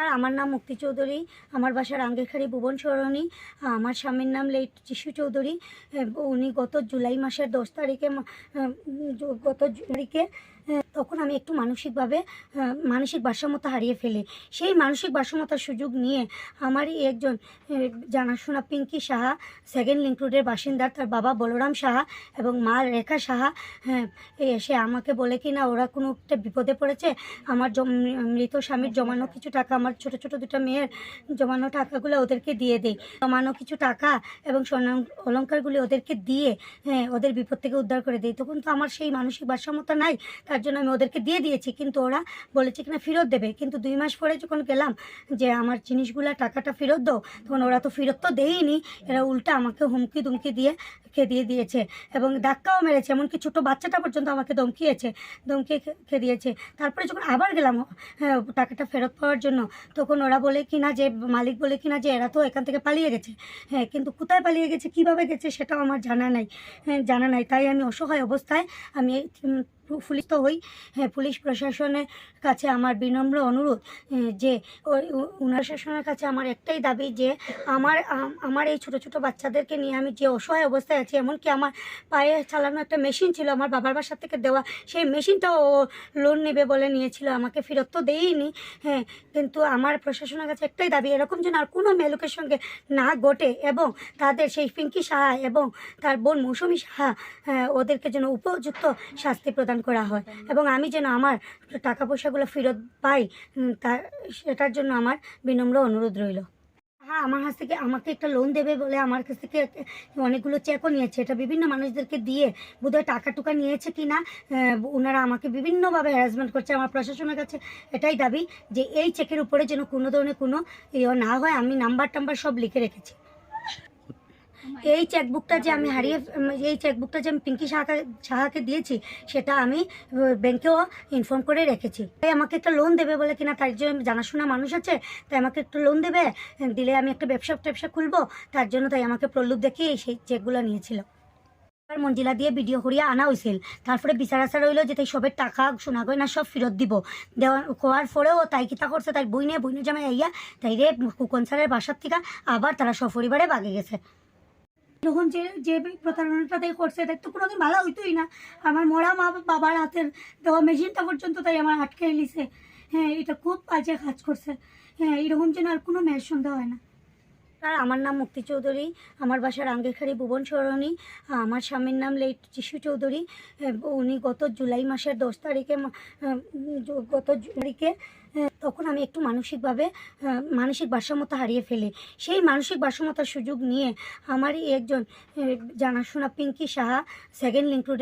আর আমার নাম মুক্তি চৌধুরী, আমার বাসা রাঙ্গেখারি ভুবন সরণি, আমার স্বামীর নাম লেট যিশু চৌধুরী উনি গত জুলাই মাসের দশ তারিখে গত তারিখে তখন আমি একটু মানসিকভাবে মানসিক ভারসাম্যতা হারিয়ে ফেলি। সেই মানসিক ভারসাম্যতার সুযোগ নিয়ে আমারই একজন জানাশোনা পিঙ্কি সাহা, সেকেন্ড লিঙ্ক রোডের বাসিন্দা, তার বাবা বলরাম সাহা এবং মা রেখা সাহা এসে আমাকে বলে কি না ওরা কোনো একটা বিপদে পড়েছে, আমার মৃত স্বামীর জমানো কিছু টাকা আমার ছোট ছোট দুটো মেয়ের জমানো টাকাগুলো ওদেরকে দিয়ে দিই। জমানো কিছু টাকা এবং স্বর্ণ অলঙ্কারগুলি ওদেরকে দিয়ে হ্যাঁ ওদের বিপদ থেকে উদ্ধার করে দিই। তখন তো আমার সেই মানসিক ভারসাম্যতা নাই তার জন্য আমি ওদেরকে দিয়ে দিয়েছি। কিন্তু ওরা বলেছে কিনা ফেরত দেবে। কিন্তু দুই মাস পরে যখন গেলাম যে আমার জিনিসগুলো টাকাটা ফেরত দাও তখন ওরা তো ফেরত তো দেয়নি। এরা উল্টা আমাকে হুমকি দুমকি দিয়ে খেয়ে দিয়ে দিয়েছে এবং ধাক্কাও মেরেছে। এমনকি ছোটো বাচ্চাটা পর্যন্ত আমাকে ধমকিয়েছে ধমকিয়ে খে- খেয়ে দিয়েছে। তারপরে যখন আবার গেলাম হ্যাঁ, টাকাটা ফেরত পাওয়ার জন্য তখন ওরা বলে কিনা যে মালিক বলে কিনা যে এরা তো এখান থেকে পালিয়ে গেছে। হ্যাঁ কিন্তু কোথায় পালিয়ে গেছে কীভাবে গেছে সেটাও আমার জানা নাই। হ্যাঁ, জানা নাই। তাই আমি অসহায় অবস্থায় আমি পুলিশ তো হই হ্যাঁ পুলিশ প্রশাসনের কাছে আমার বিনম্র অনুরোধ যে উনার প্রশাসনের কাছে আমার একটাই দাবি যে আমার আমার এই ছোটো ছোটো বাচ্চাদেরকে নিয়ে আমি যে অসহায় অবস্থায় আছি এমনকি আমার পায়ে চালানো একটা মেশিন ছিল আমার বাবার বাসার থেকে দেওয়া সেই মেশিনটাও ও লোন নেবে বলে নিয়েছিল আমাকে ফেরত তো দেয়নি হ্যাঁ কিন্তু আমার প্রশাসনের কাছে একটাই দাবি এরকম যেন আর কোনো মেয়ে সঙ্গে না ঘটে এবং তাদের সেই পিঙ্কি সাহা এবং তার বোন মৌসুমী সাহা হ্যাঁ, ওদেরকে যেন উপযুক্ত শাস্তি প্রদান করা হয়। এবং আমি যেন আমার টাকা পয়সাগুলো ফেরত পাই তার সেটার জন্য আমার বিনম্র অনুরোধ রইল। হ্যাঁ আমার কাছ থেকে আমাকে একটা লোন দেবে বলে আমার কাছ থেকে অনেকগুলো চেকও নিয়েছে। এটা বিভিন্ন মানুষদেরকে দিয়ে বোধহয় টাকা টুকা নিয়েছে কি না ওনারা আমাকে বিভিন্নভাবে হ্যারাসমেন্ট করছে। আমার প্রশাসনের কাছে এটাই দাবি যে, এই চেকের উপরে যেন কোনো ধরনের কোনো ইয়ে না হয়। আমি নাম্বার টাম্বার সব লিখে রেখেছি। এই চেকবুকটা যে আমি হারিয়ে, এই চেকবুকটা যে আমি পিঙ্কি সাহাকে সাহাকে দিয়েছি, সেটা আমি ব্যাংকেও ইনফর্ম করে রেখেছি। তাই আমাকে একটা লোন দেবে বলে কিনা, তার জন্য জানাশোনা মানুষ আছে, তাই আমাকে একটু লোন দেবে, দিলে আমি একটা ব্যবসা ট্যাবসা খুলবো, তার জন্য তাই আমাকে প্রলোভ দেখিয়ে সেই চেকগুলো নিয়েছিল। আর মঞ্জিলা দিয়ে ভিডিও করিয়া আনা হয়েছিল তারপরে বিচার আচার রইল যে তাই সবের টাকা, সোনা গয়না সব ফেরত দিব। দেওয়ার, কোয়ার পরেও তাই কিতা করছে, তাই বই নিয়ে বই নিয়ে জামাই আইয়া তাই রে কুকন স্যারের বাসার থেকে আবার তারা সপরিবারে বাগে গেছে। তখন যে যে প্রতারণাটা তাই করছে, তাই তো কোনোদিন ভালো হইতোই না। আমার মরা মা বাবার হাতের দেওয়া মেশিনটা পর্যন্ত তাই আমার আটকে লিছে হ্যাঁ এটা খুব বাজে কাজ করছে। হ্যাঁ এরকম যেন আর কোনো মেয়ের সন্দেহ হয় না। আর আমার নাম মুক্তি চৌধুরী, আমার বাসা রাঙ্গেখারি ভুবন সরণী, আমার স্বামীর নাম লেট যিশু চৌধুরী উনি গত জুলাই মাসের দশ তারিখে গত তারিখে তখন আমি একটু মানসিকভাবে মানসিক ভারসাম্যতা হারিয়ে ফেলি। সেই মানসিক ভারসাম্যতার সুযোগ নিয়ে আমারই একজন জানাশোনা পিঙ্কি সাহা সেকেন্ড লিঙ্ক রোডে